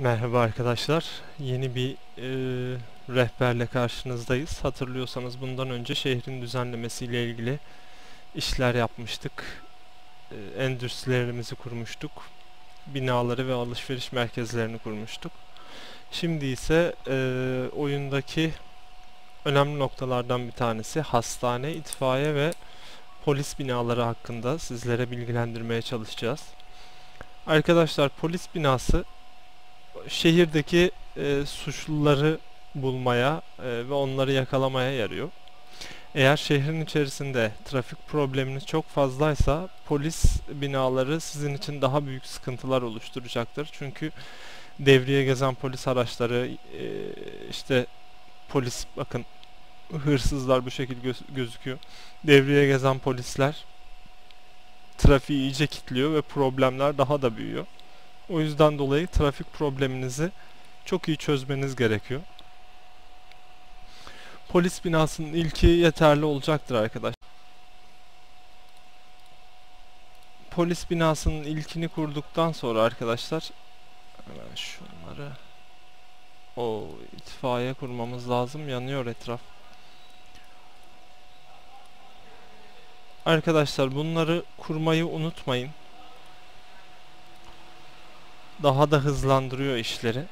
Merhaba arkadaşlar. Yeni bir e, rehberle karşınızdayız. Hatırlıyorsanız bundan önce şehrin düzenlemesiyle ilgili işler yapmıştık. E, endüstrilerimizi kurmuştuk. Binaları ve alışveriş merkezlerini kurmuştuk. Şimdi ise e, oyundaki önemli noktalardan bir tanesi hastane, itfaiye ve polis binaları hakkında sizlere bilgilendirmeye çalışacağız. Arkadaşlar polis binası şehirdeki e, suçluları bulmaya e, ve onları yakalamaya yarıyor. Eğer şehrin içerisinde trafik probleminiz çok fazlaysa polis binaları sizin için daha büyük sıkıntılar oluşturacaktır. Çünkü devriye gezen polis araçları e, işte polis bakın hırsızlar bu şekilde göz, gözüküyor. Devriye gezen polisler trafiği iyice kilitliyor ve problemler daha da büyüyor. O yüzden dolayı trafik probleminizi çok iyi çözmeniz gerekiyor. Polis binasının ilki yeterli olacaktır arkadaş. Polis binasının ilkini kurduktan sonra arkadaşlar hemen şunları o itfaiye kurmamız lazım. Yanıyor etraf. Arkadaşlar bunları kurmayı unutmayın daha da hızlandırıyor işleri.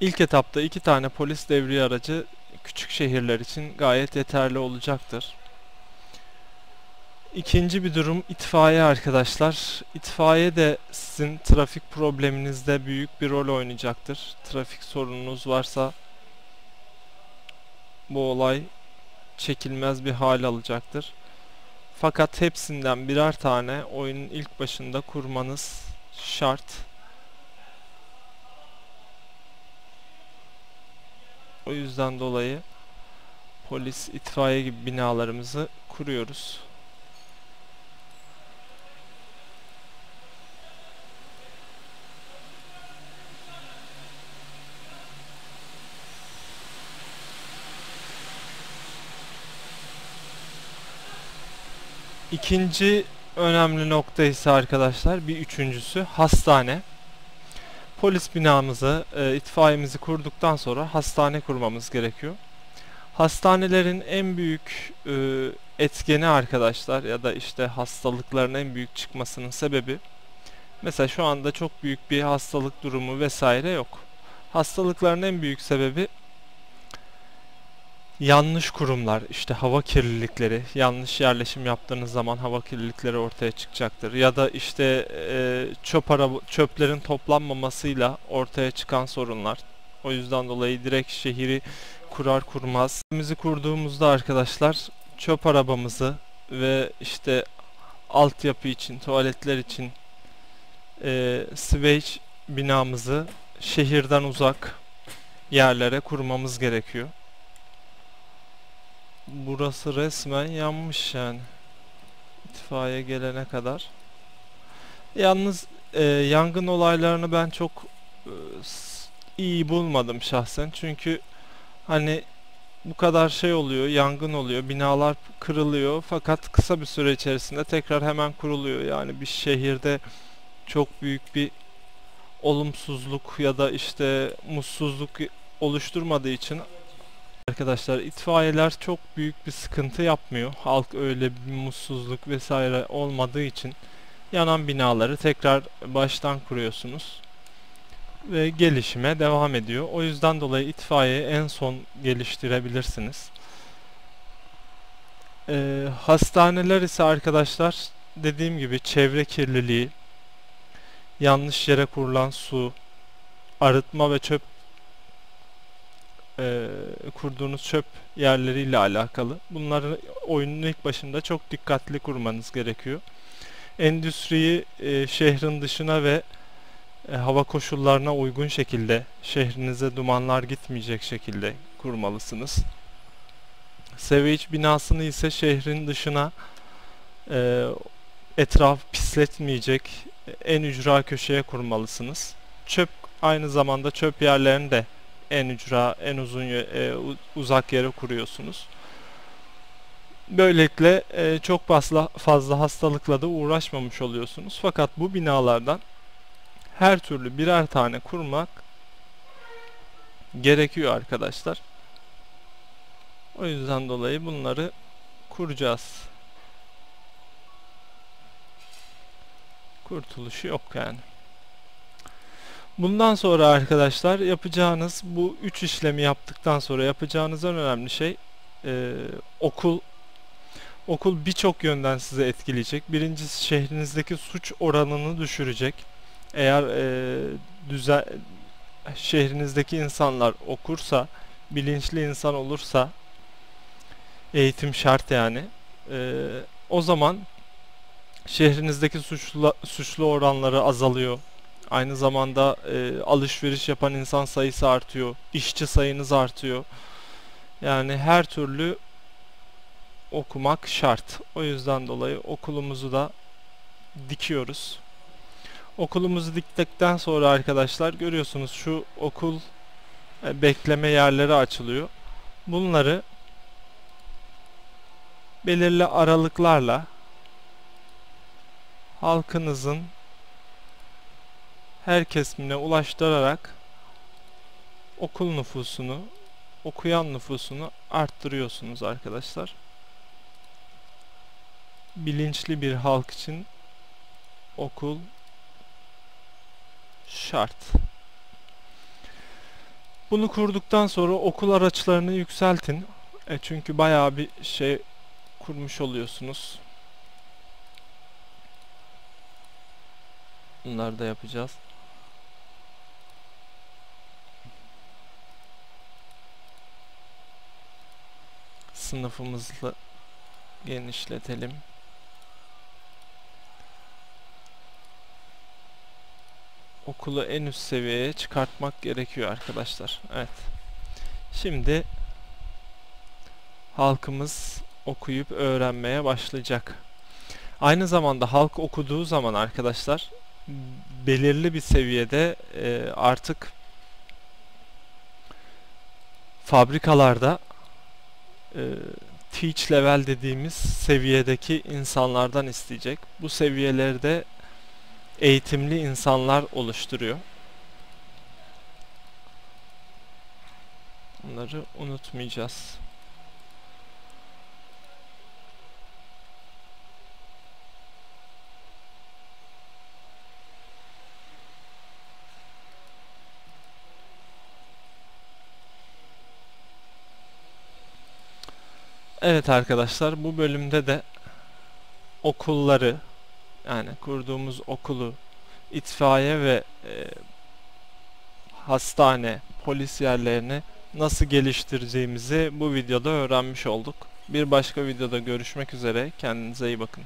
İlk etapta iki tane polis devriye aracı küçük şehirler için gayet yeterli olacaktır. İkinci bir durum itfaiye arkadaşlar. İtfaiye de sizin trafik probleminizde büyük bir rol oynayacaktır. Trafik sorununuz varsa bu olay çekilmez bir hal alacaktır. Fakat hepsinden birer tane oyunun ilk başında kurmanız şart. O yüzden dolayı polis, itfaiye gibi binalarımızı kuruyoruz. İkinci önemli nokta ise arkadaşlar bir üçüncüsü hastane. Polis binamızı, e, itfaiyemizi kurduktan sonra hastane kurmamız gerekiyor. Hastanelerin en büyük e, etkeni arkadaşlar ya da işte hastalıkların en büyük çıkmasının sebebi mesela şu anda çok büyük bir hastalık durumu vesaire yok. Hastalıkların en büyük sebebi yanlış kurumlar, işte hava kirlilikleri, yanlış yerleşim yaptığınız zaman hava kirlilikleri ortaya çıkacaktır. Ya da işte e, çöp araba, çöplerin toplanmamasıyla ortaya çıkan sorunlar. O yüzden dolayı direkt şehri kurar kurmaz. Bizi kurduğumuzda arkadaşlar çöp arabamızı ve işte altyapı için, tuvaletler için e, swage binamızı şehirden uzak yerlere kurmamız gerekiyor. Burası resmen yanmış yani. İtfaiye gelene kadar. Yalnız e, yangın olaylarını ben çok e, iyi bulmadım şahsen. Çünkü hani bu kadar şey oluyor, yangın oluyor, binalar kırılıyor fakat kısa bir süre içerisinde tekrar hemen kuruluyor. Yani bir şehirde çok büyük bir olumsuzluk ya da işte mutsuzluk oluşturmadığı için Arkadaşlar itfaiyeler çok büyük bir sıkıntı yapmıyor. Halk öyle bir mutsuzluk vesaire olmadığı için yanan binaları tekrar baştan kuruyorsunuz. Ve gelişime devam ediyor. O yüzden dolayı itfaiye en son geliştirebilirsiniz. Ee, hastaneler ise arkadaşlar dediğim gibi çevre kirliliği, yanlış yere kurulan su, arıtma ve çöp e, kurduğunuz çöp yerleriyle alakalı. Bunları oyunun ilk başında çok dikkatli kurmanız gerekiyor. Endüstriyi e, şehrin dışına ve e, hava koşullarına uygun şekilde şehrinize dumanlar gitmeyecek şekilde kurmalısınız. Savage binasını ise şehrin dışına e, etraf pisletmeyecek en ücra köşeye kurmalısınız. Çöp aynı zamanda çöp yerlerini de en ücra, en uzun e, uzak yere kuruyorsunuz. Böylelikle e, çok fazla fazla hastalıkla da uğraşmamış oluyorsunuz. Fakat bu binalardan her türlü birer tane kurmak gerekiyor arkadaşlar. O yüzden dolayı bunları kuracağız. Kurtuluşu yok yani. Bundan sonra arkadaşlar yapacağınız bu üç işlemi yaptıktan sonra yapacağınız en önemli şey e, okul okul birçok yönden size etkileyecek. Birincisi şehrinizdeki suç oranını düşürecek. Eğer e, düzen şehrinizdeki insanlar okursa, bilinçli insan olursa eğitim şart yani. E, o zaman şehrinizdeki suçlu suçlu oranları azalıyor. Aynı zamanda e, alışveriş yapan insan sayısı artıyor. işçi sayınız artıyor. Yani her türlü okumak şart. O yüzden dolayı okulumuzu da dikiyoruz. Okulumuzu diktikten sonra arkadaşlar görüyorsunuz şu okul e, bekleme yerleri açılıyor. Bunları belirli aralıklarla halkınızın her kesimine ulaştırarak okul nüfusunu, okuyan nüfusunu arttırıyorsunuz arkadaşlar. Bilinçli bir halk için okul şart. Bunu kurduktan sonra okul araçlarını yükseltin. E çünkü bayağı bir şey kurmuş oluyorsunuz. Bunları da yapacağız. Sınıfımızı genişletelim. Okulu en üst seviyeye çıkartmak gerekiyor arkadaşlar. Evet. Şimdi halkımız okuyup öğrenmeye başlayacak. Aynı zamanda halk okuduğu zaman arkadaşlar belirli bir seviyede e, artık fabrikalarda e, teach level dediğimiz seviyedeki insanlardan isteyecek. Bu seviyelerde eğitimli insanlar oluşturuyor. Bunları unutmayacağız. Evet arkadaşlar bu bölümde de okulları yani kurduğumuz okulu itfaiye ve e, hastane, polis yerlerini nasıl geliştireceğimizi bu videoda öğrenmiş olduk. Bir başka videoda görüşmek üzere. Kendinize iyi bakın.